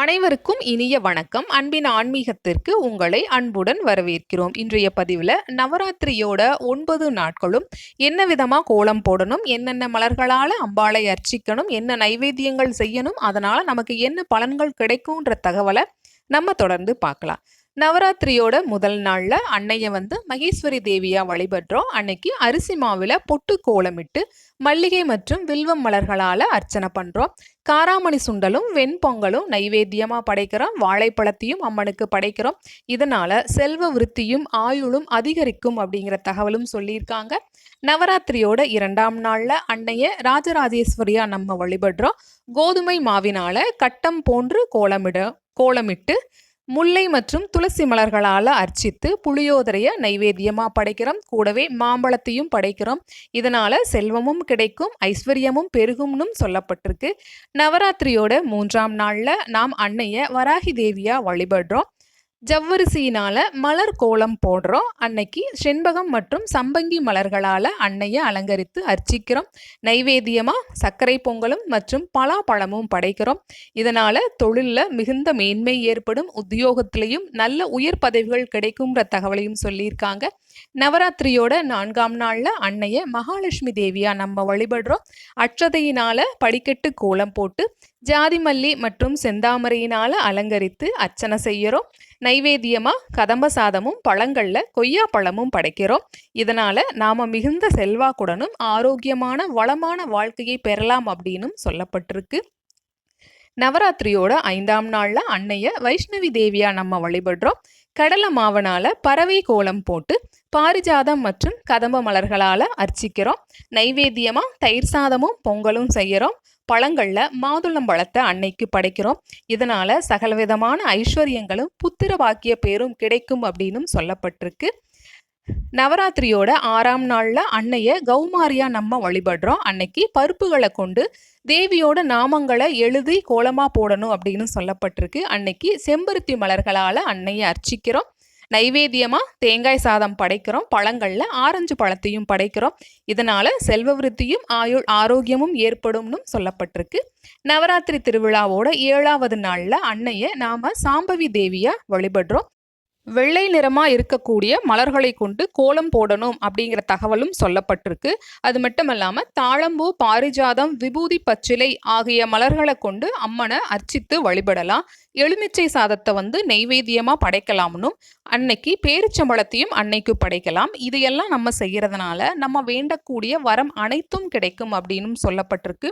அனைவருக்கும் இனிய வணக்கம். அன்பின் ஆன்மீகத்திற்கு உங்களை அன்புடன் வரவேற்கிறோம். இன்றைய பதிவில் நவராத்திரியோட ஒன்பது நாட்களும் என்ன விதமாக கோலம் போடணும் என்னென்ன மலர்களால் அம்பாளை அர்ச்சிக்கணும் என்ன நைவேத்தியங்கள் செய்யணும் அதனால் நமக்கு என்ன பலன்கள் கிடைக்கும்ன்ற தகவலை நம்ம தொடர்ந்து பார்க்கலாம். நவராத்திரியோட முதல் நாளில் அன்னையை வந்து மகேஸ்வரி தேவியாக வழிபடுறோம். அன்னைக்கு அரிசி மாவில் பொட்டு கோலமிட்டு மல்லிகை மற்றும் வில்வம் மலர்களால் அர்ச்சனை பண்ணுறோம் காராமணி சுண்டலும் வெண்பொங்கலும் நைவேத்தியமாக படைக்கிறோம். வாழைப்பழத்தையும் அம்மனுக்கு படைக்கிறோம். இதனால் செல்வ விருத்தியும் ஆயுளும் அதிகரிக்கும் அப்படிங்கிற தகவலும் சொல்லியிருக்காங்க. நவராத்திரியோட இரண்டாம் நாளில் அன்னையை ராஜராஜேஸ்வரியாக நம்ம வழிபடுறோம். கோதுமை மாவினால் கட்டம் போன்று கோலமிட கோலமிட்டு முல்லை மற்றும் துளசி மலர்களால் அர்ச்சித்து புளியோதரையை நைவேத்தியமாக படைக்கிறோம். கூடவே மாம்பழத்தையும் படைக்கிறோம். இதனால் செல்வமும் கிடைக்கும் ஐஸ்வர்யமும் பெருகும்னு சொல்லப்பட்டிருக்கு. நவராத்திரியோட மூன்றாம் நாளில் நாம் அன்னைய வராகி தேவியாக வழிபடுறோம். ஜவ்வரிசியினால் மலர் கோலம் போடுறோம். அன்னைக்கு செண்பகம் மற்றும் சம்பங்கி மலர்களால் அன்னையை அலங்கரித்து அர்ச்சிக்கிறோம். நைவேத்தியமாக சர்க்கரை பொங்கலும் மற்றும் பலாப்பழமும் படைக்கிறோம். இதனால் தொழிலில் மிகுந்த மேன்மை ஏற்படும். உத்தியோகத்திலையும் நல்ல உயர் பதவிகள் கிடைக்கும்ன்ற தகவலையும் சொல்லியிருக்காங்க. நவராத்திரியோட நான்காம் நாளில் அன்னைய மகாலட்சுமி தேவியாக நம்ம வழிபடுறோம். அட்சதையினால் படிக்கட்டு கோலம் போட்டு ஜாதி மல்லி மற்றும் செந்தாமரையினால் அலங்கரித்து அர்ச்சனை செய்கிறோம் நைவேத்தியமாக கதம்ப சாதமும் பழங்களில் கொய்யா பழமும் படைக்கிறோம். இதனால் நாம் மிகுந்த செல்வாக்குடனும் ஆரோக்கியமான வளமான வாழ்க்கையை பெறலாம் அப்படின்னும் சொல்லப்பட்டிருக்கு. நவராத்திரியோட ஐந்தாம் நாளில் அன்னைய வைஷ்ணவி தேவியாக நம்ம வழிபடுறோம். கடலை மாவனால் பறவை கோலம் போட்டு பாரிஜாதம் மற்றும் கதம்ப மலர்களால் அர்ச்சிக்கிறோம். நைவேத்தியமாக தயிர் சாதமும் பொங்கலும் செய்கிறோம். பழங்களில் மாதுளம் பழத்தை அன்னைக்கு படைக்கிறோம். இதனால் சகலவிதமான ஐஸ்வர்யங்களும் புத்திர பாக்கிய பேரும் கிடைக்கும் அப்படின்னு சொல்லப்பட்டிருக்கு. நவராத்திரியோட ஆறாம் நாளில் அன்னைய கௌமாரியா நம்ம வழிபடுறோம். அன்னைக்கு பருப்புகளை கொண்டு தேவியோட நாமங்களை எழுதி கோலமாக போடணும் அப்படின்னு சொல்லப்பட்டிருக்கு. அன்னைக்கு செம்பருத்தி மலர்களால் அன்னையை அர்ச்சிக்கிறோம். நைவேத்தியமாக தேங்காய் சாதம் படைக்கிறோம். பழங்களில் ஆரஞ்சு பழத்தையும் படைக்கிறோம். இதனால் செல்வ விருத்தியும் ஆயுள் ஆரோக்கியமும் ஏற்படும்னு சொல்லப்பட்டிருக்கு. நவராத்திரி திருவிழாவோட ஏழாவது நாளில் அன்னையை நாம் சாம்பவி தேவியாக வழிபடுறோம். வெள்ளை நிறமாக இருக்கக்கூடிய மலர்களை கொண்டு கோலம் போடணும் அப்படிங்கிற தகவலும் சொல்லப்பட்டிருக்கு. அது மட்டும் இல்லாமல் தாழம்பூ பாரிஜாதம் விபூதி பச்சிலை ஆகிய மலர்களை கொண்டு அம்மனை அர்ச்சித்து வழிபடலாம். எலுமிச்சை சாதத்தை வந்து நெய்வேத்தியமாக படைக்கலாம்னும் அன்னைக்கு பேரிச்சம்பழத்தையும் அன்னைக்கு படைக்கலாம். இதையெல்லாம் நம்ம செய்கிறதுனால நம்ம வேண்டக்கூடிய வரம் அனைத்தும் கிடைக்கும் அப்படின்னு சொல்லப்பட்டிருக்கு.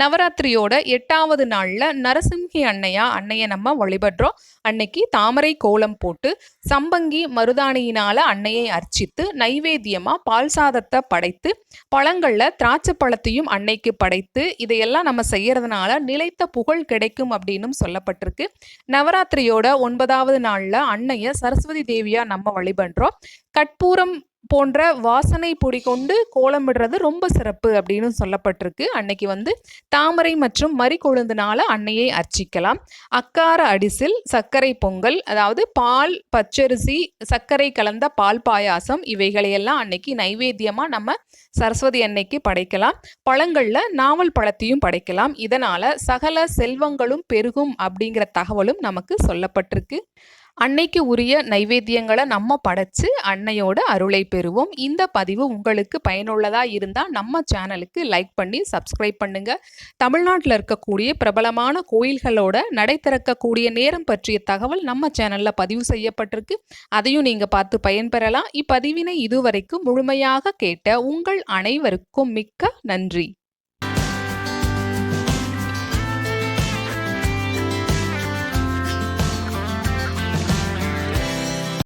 நவராத்திரியோட எட்டாவது நாளில் நரசிம்ஹி அன்னையா அன்னையை நம்ம வழிபடுறோம். அன்னைக்கு தாமரை கோலம் போட்டு சம்பங்கி மருதாணியினால் அன்னையை அர்ச்சித்து நைவேத்தியமாக பால் சாதத்தை படைத்து பழங்களில் திராட்சை பழத்தையும் அன்னைக்கு படைத்து இதையெல்லாம் நம்ம செய்கிறதுனால நிலைத்த புகழ் கிடைக்கும் அப்படின்னு சொல்லப்பட்டிருக்கு. நவராத்திரியோட ஒன்பதாவது நாளில் அன்னைய சரஸ்வதி தேவியா நம்ம வழிபடுறோம். கற்பூரம் போன்ற வாசனை பொடி கொண்டு கோலமிடுறது ரொம்ப சிறப்பு அப்படின்னு சொல்லப்பட்டிருக்கு. அன்னைக்கு வந்து தாமரை மற்றும் மறி கொழுந்துனால அன்னையை அர்ச்சிக்கலாம். அக்கார அடிசில் சர்க்கரை பொங்கல் அதாவது பால் பச்சரிசி சர்க்கரை கலந்த பால் பாயாசம் இவைகளையெல்லாம் அன்னைக்கு நைவேத்தியமாக நம்ம சரஸ்வதி அன்னைக்கு படைக்கலாம். பழங்களில் நாவல் பழத்தையும் படைக்கலாம். இதனால் சகல செல்வங்களும் பெருகும் அப்படிங்கிற தகவலும் நமக்கு சொல்லப்பட்டிருக்கு. அன்னைக்கு உரிய நைவேத்தியங்களை நம்ம படைச்சு அன்னையோட அருளை பெறுவோம். இந்த பதிவு உங்களுக்கு பயனுள்ளதாக இருந்தால் நம்ம சேனலுக்கு லைக் பண்ணி சப்ஸ்கிரைப் பண்ணுங்க. தமிழ்நாட்டில் இருக்கக்கூடிய பிரபலமான கோயில்களோட நடை திறக்கக்கூடிய நேரம் பற்றிய தகவல் நம்ம சேனலில் பதிவு செய்யப்பட்டிருக்கு. அதையும் நீங்கள் பார்த்து பயன்பெறலாம். இப்பதிவினை இதுவரைக்கும் முழுமையாக கேட்ட உங்கள் அனைவருக்கும் மிக்க நன்றி.